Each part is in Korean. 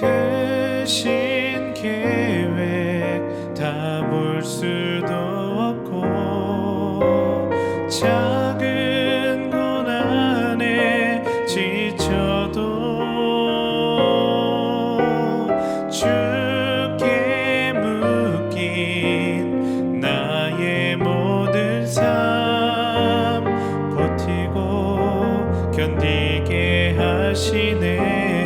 크신 계획 다 볼 수도 없고 작은 고난에 지쳐도 주께 묶인 나의 모든 삶 버티고 견디게 하시네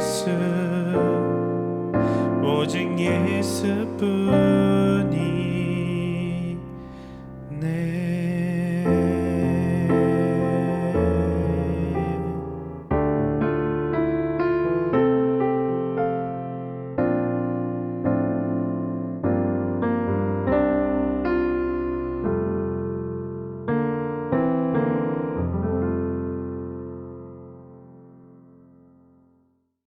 예수 오직 예수뿐